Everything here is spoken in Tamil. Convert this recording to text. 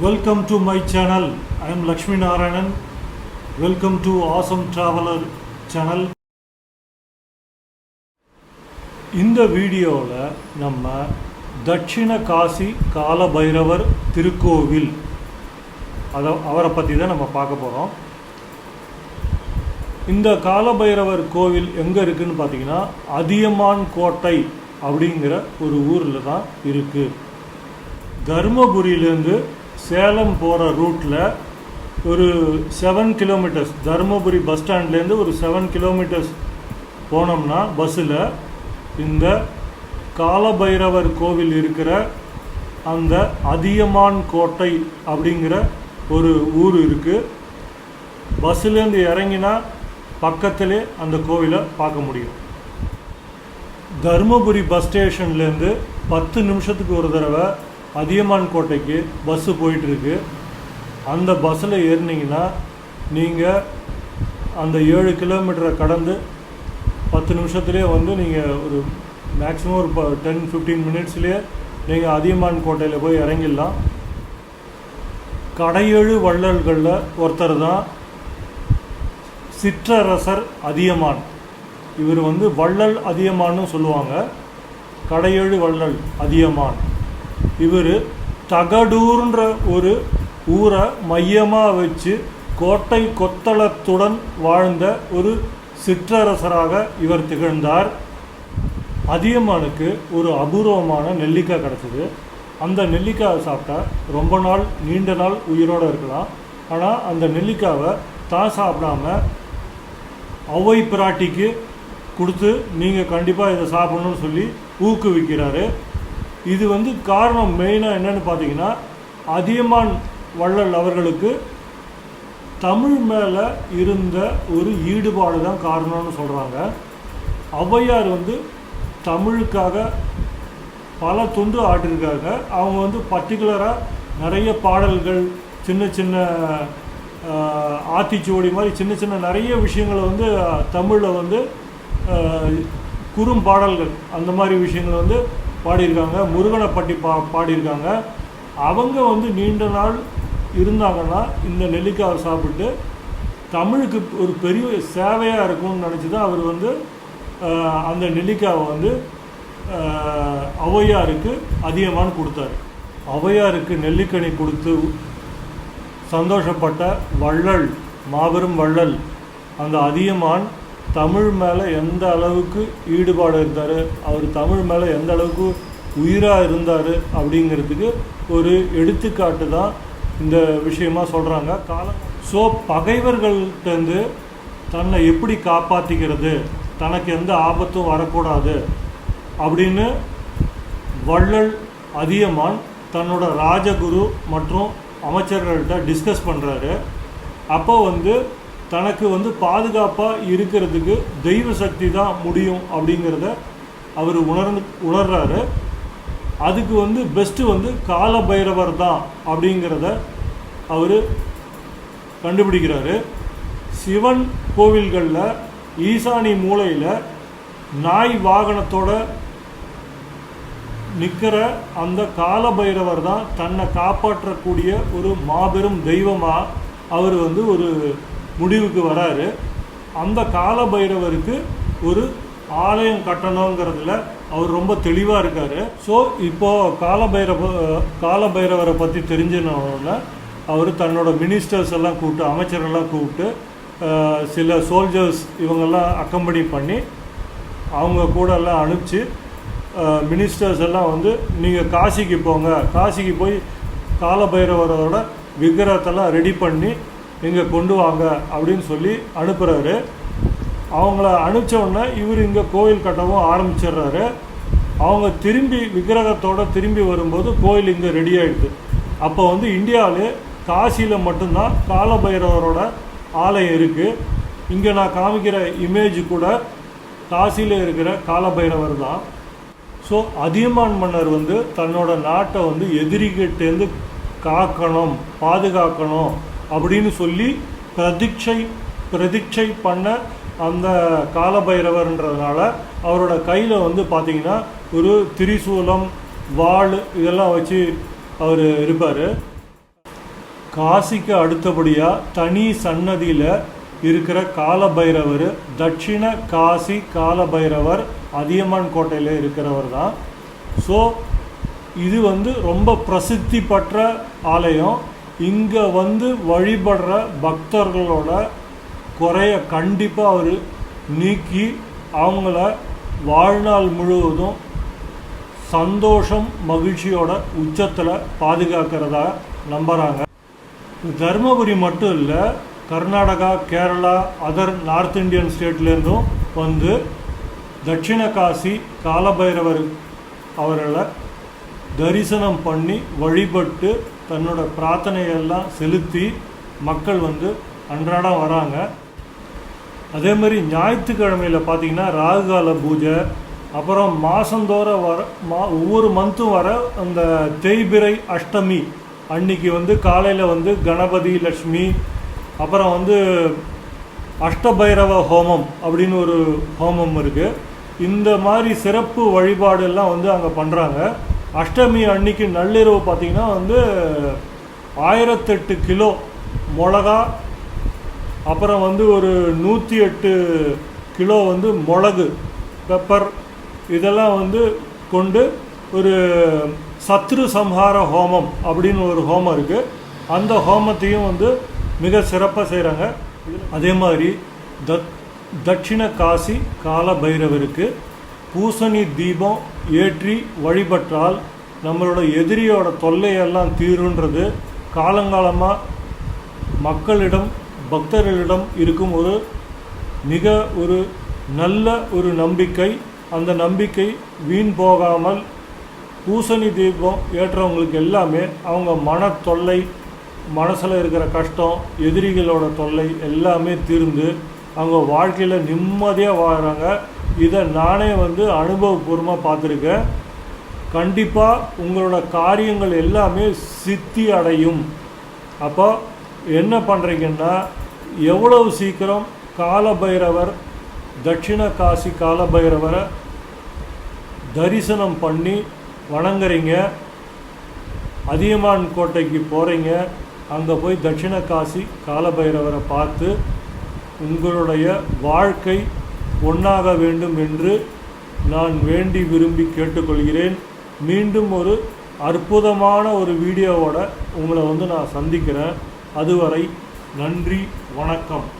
Welcome to my channel. I am Lakshmi Narayanan. Welcome to Awesome Traveler channel. இந்த வீடியோவில் நம்ம தட்சிண காசி காலபைரவர் திருக்கோவில் அதை அவரை பற்றி தான் நம்ம பார்க்க போகிறோம் இந்த காலபைரவர் கோவில் எங்கே இருக்குன்னு பார்த்தீங்கன்னா அதியமான் கோட்டை அப்படிங்கிற ஒரு ஊரில் தான் இருக்குது தருமபுரியிலேருந்து சேலம் போகிற ரூட்டில் ஒரு செவன் கிலோமீட்டர்ஸ் தருமபுரி பஸ் ஸ்டாண்ட்லேருந்து ஒரு செவன் கிலோமீட்டர்ஸ் போனோம்னா பஸ்ஸில் இந்த காலபைரவர் கோவில் இருக்கிற அந்த அதியமான் கோட்டை அப்படிங்கிற ஒரு ஊர் இருக்குது பஸ்ஸுலேருந்து இறங்கினா பக்கத்திலே அந்த கோவிலை பார்க்க முடியும். தருமபுரி பஸ் ஸ்டேஷன்லேருந்து பத்து நிமிஷத்துக்கு ஒரு தடவை அதியமான் கோட்டைக்கு பஸ்ஸு போயிட்டுருக்கு. அந்த பஸ்ஸில் ஏறினீங்கன்னா நீங்கள் அந்த ஏழு கிலோமீட்டரை கடந்து பத்து நிமிஷத்துலேயே வந்து நீங்கள் ஒரு மேக்ஸிமம் ஒரு டென் ஃபிஃப்டீன் மினிட்ஸ்லேயே நீங்கள் அதியமான் கோட்டையில் போய் இறங்கிடலாம். கடையேழு வள்ளல்களில் ஒருத்தர் தான் சிற்றரசர் அதியமான். இவர் வந்து வள்ளல் அதியமான்னு சொல்லுவாங்க. கடையேழு வள்ளல் அதியமான். இவர் தகடூர்ன்ற ஒரு ஊரை மையமாக வச்சு கோட்டை கொத்தளத்துடன் வாழ்ந்த ஒரு சிற்றரசராக இவர் திகழ்ந்தார். அதியமானுக்கு ஒரு அபூர்வமான நெல்லிக்காய் கிடச்சிது. அந்த நெல்லிக்காயை சாப்பிட்டா ரொம்ப நாள் நீண்ட நாள் உயிரோடு இருக்கலாம். ஆனால் அந்த நெல்லிக்காவை தான் சாப்பிடாம ஔவை பிராட்டிக்கு கொடுத்து நீங்கள் கண்டிப்பாக இதை சாப்பிடணும்னு சொல்லி ஊக்குவிக்கிறாரு. இது வந்து காரணம் மெயினாக என்னென்னு பார்த்தீங்கன்னா அதியமான் வள்ளல் அவர்களுக்கு தமிழ் மேலே இருந்த ஒரு ஈடுபாடு தான் காரணம்னு சொல்கிறாங்க ஔவையார் வந்து தமிழுக்காக பல தொண்டு ஆட்டிருக்காங்க அவங்க வந்து பர்டிகுலராக நிறைய பாடல்கள் சின்ன சின்ன ஆத்திச்சுவடி மாதிரி சின்ன சின்ன நிறைய விஷயங்களை வந்து தமிழில் வந்து குறும்பாடல்கள் அந்த மாதிரி விஷயங்களை வந்து பாடியிருக்காங்க முருகனப்பட்டி பா பாடியிருக்காங்க. அவங்க வந்து நீண்ட நாள் இருந்தாங்கன்னா இந்த நெல்லிக்காவை சாப்பிட்டு தமிழுக்கு ஒரு பெரிய சேவையாக இருக்கும்னு நினச்சி தான் அவர் வந்து அந்த நெல்லிக்காவை வந்து ஔவையாருக்கு அதிகமானு கொடுத்தாரு. ஔவையாருக்கு நெல்லிக்கனி கொடுத்து சந்தோஷப்பட்ட வள்ளல் மாபெரும் வள்ளல் அந்த அதியமான் தமிழ் மேலே எந்த அளவுக்கு ஈடுபாடு இருந்தார் அவர் தமிழ் மேலே எந்த அளவுக்கு உயிராக இருந்தார் அப்படிங்கிறதுக்கு ஒரு எடுத்துக்காட்டு தான் இந்த விஷயமா சொல்கிறாங்க காலம் ஸோ பகைவர்கள்ட்டேருந்து தன்னை எப்படி காப்பாற்றிக்கிறது தனக்கு எந்த ஆபத்தும் வரக்கூடாது அப்படின்னு வள்ளல் அதியமான் தன்னோட ராஜகுரு மற்றும் அமைச்சர்கள்ட்ட டிஸ்கஸ் பண்ணுறாரு அப்போ வந்து தனக்கு வந்து பாதுகாப்பாக இருக்கிறதுக்கு தெய்வ சக்தி தான் முடியும் அப்படிங்கிறத அவர் உணர்ந்து உணர்றாரு. அதுக்கு வந்து பெஸ்ட்டு வந்து கால பைரவர் தான் அப்படிங்கிறத அவர் கண்டுபிடிக்கிறாரு. சிவன் கோவில்களில் ஈசானி மூலையில் நாய் வாகனத்தோட நிற்கிற அந்த கால பைரவர் தான் தன்னை காப்பாற்றக்கூடிய ஒரு மாபெரும் தெய்வமாக அவர் வந்து ஒரு முடிவுக்கு வராரு. அந்த கால பைரவருக்கு ஒரு ஆலயம் கட்டணுங்கிறதுல அவர் ரொம்ப தெளிவாக இருக்கார். ஸோ இப்போது காலபைரவ காலபைரவரை பற்றி தெரிஞ்சினோடனே அவர் தன்னோட மினிஸ்டர்ஸ் எல்லாம் கூப்பிட்டு அமைச்சரெல்லாம் கூப்பிட்டு சில சோல்ஜர்ஸ் இவங்கெல்லாம் அக்கம்பனி பண்ணி அவங்க கூட எல்லாம் அனுப்பிச்சு மினிஸ்டர்ஸ் எல்லாம் வந்து நீங்கள் காசிக்கு போங்க. காசிக்கு போய் காலபைரவரோட விக்கிரகத்தெல்லாம் ரெடி பண்ணி இங்கே கொண்டு வாங்க அப்படின்னு சொல்லி அனுப்புகிறாரு அவங்கள அனுப்பிச்ச உடனே இவர் இங்கே கோயில் கட்டவும் ஆரம்பிச்சிடுறாரு. அவங்க திரும்பி விக்கிரகத்தோடு திரும்பி வரும்போது கோயில் இங்கே ரெடி ஆகிடுது அப்போ வந்து இந்தியாவிலே காசியில் மட்டும்தான் காலபைரவரோட ஆலயம் இருக்குது இங்கே நான் காமிக்கிற இமேஜ் கூட காசியில் இருக்கிற காலபைரவர் தான். ஸோ அதியமான் மன்னர் வந்து தன்னோட நாட்டை வந்து எதிரிகிட்டேருந்து காக்கணும் பாதுகாக்கணும். அப்படின்னு சொல்லி பிரதீட்சை பிரதீட்சை பண்ண அந்த காலபைரவர்ன்றதுனால அவரோட கையில் வந்து பார்த்தீங்கன்னா ஒரு திரிசூலம் வாள் இதெல்லாம் வச்சு அவர் இருப்பார். காசிக்கு அடுத்தபடியாக தனி சன்னதியில் இருக்கிற காலபைரவர் தட்சிண காசி காலபைரவர் அதியமான் கோட்டையில் இருக்கிறவர் தான். ஸோ இது வந்து ரொம்ப பிரசித்தி பெற்ற ஆலயம். இங்கே வந்து வழிபடுற பக்தர்களோட குறைய கண்டிப்பாக அவர் நீக்கி அவங்கள வாழ்நாள் முழுவதும் சந்தோஷம் மகிழ்ச்சியோட உச்சத்தில் பாதுகாக்கிறதா நம்புகிறாங்க தருமபுரி மட்டும் இல்லை Karnataka Kerala other north Indian ஸ்டேட்லேருந்தும் வந்து தட்சிண காசி காலபைரவர் அவர்களை தரிசனம் பண்ணி வழிபட்டு தன்னோட பிரார்த்தனையெல்லாம் செலுத்தி மக்கள் வந்து அன்றாடம் வராங்க. அதே மாதிரி ஞாயிற்றுக்கிழமையில் பார்த்தீங்கன்னா ராகுகால பூஜை அப்புறம் மாதந்தோற வர மா ஒவ்வொரு மந்த்தும் வர அந்த தேய்பிரை அஷ்டமி அன்னைக்கு வந்து காலையில் வந்து கணபதி லக்ஷ்மி அப்புறம் வந்து அஷ்டபைரவ ஹோமம் அப்படின்னு ஒரு ஹோமம் இருக்குது இந்த மாதிரி சிறப்பு வழிபாடெல்லாம் வந்து அங்கே பண்ணுறாங்க அஷ்டமி அன்னைக்கு நள்ளிரவு பார்த்திங்கன்னா வந்து ஆயிரத்தெட்டு கிலோ மிளகா அப்புறம் வந்து ஒரு நூற்றி எட்டு கிலோ வந்து மிளகு பெப்பர் இதெல்லாம் வந்து கொண்டு ஒரு சத்ரு சம்ஹார ஹோமம் அப்படின்னு ஒரு ஹோமம் இருக்குது அந்த ஹோமத்தையும் வந்து மிக சிறப்பாக செய்கிறாங்க அதே மாதிரி தத் தட்சிண காசி கால பைரவருக்கு பூசணி தீபம் ஏற்றி வழிபட்டால் நம்மளோட எதிரியோட தொல்லையெல்லாம் தீருன்றது காலங்காலமாக மக்களிடம் பக்தர்களிடம் இருக்கும் ஒரு மிக ஒரு நல்ல ஒரு நம்பிக்கை. அந்த நம்பிக்கை வீண் போகாமல் பூசணி தீபம் ஏற்றவங்களுக்கு எல்லாமே அவங்க மன தொல்லை மனசில் இருக்கிற கஷ்டம் எதிரிகளோட தொல்லை எல்லாமே தீர்ந்து அவங்க வாழ்க்கையில் நிம்மதியாக வாழ்கிறாங்க இதை நானே வந்து அனுபவபூர்வமாக பார்த்துருக்கேன். கண்டிப்பாக உங்களோட காரியங்கள் எல்லாமே சித்தி அடையும். அப்போ என்ன பண்ணுறீங்கன்னா எவ்வளவு சீக்கிரம் காலபைரவர் தட்சிண காசி காலபைரவரை தரிசனம் பண்ணி வணங்குறீங்க அதியமான் கோட்டைக்கு போகிறீங்க அங்கே போய் தட்சிண காசி காலபைரவரை பார்த்து உங்களுடைய வாழ்க்கை ஒன்றாக வேண்டும் என்று நான் வேண்டி விரும்பி கேட்டுக்கொள்கிறேன். மீண்டும் ஒரு அற்புதமான ஒரு வீடியோவோட உங்களை வந்து நான் சந்திக்கிறேன். அதுவரை நன்றி வணக்கம்.